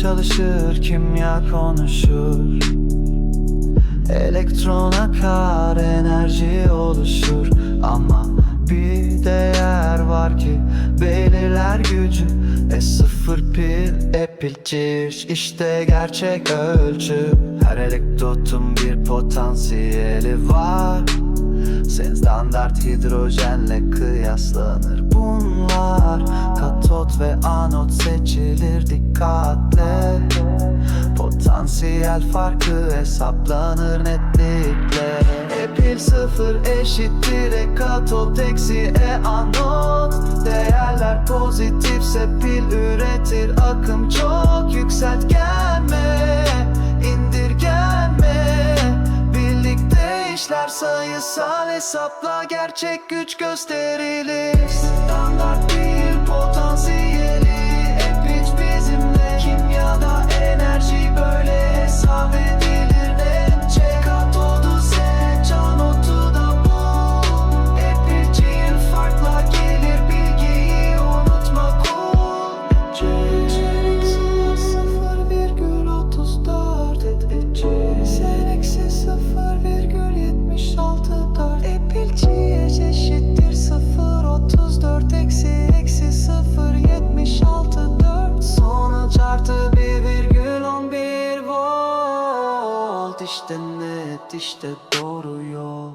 çalışır kimya konuşur. Elektron akar enerji oluşur. Ama bir değer var ki belirler gücü. E sıfır pil epilciş işte gerçek ölçü. Her elektrodun bir potansiyeli var standart hidrojenle kıyaslanır bunlar. Katot ve anot seçilir dikkatle. Potansiyel farkı hesaplanır netlikle. E pil sıfır eşittir e katot eksi e anot. Değerler pozitifse pil üretir akım çok yükseltgenme işler sayısal hesapla gerçek güç gösterilir. Standart bir potansiyeli İşte net işte doğru yol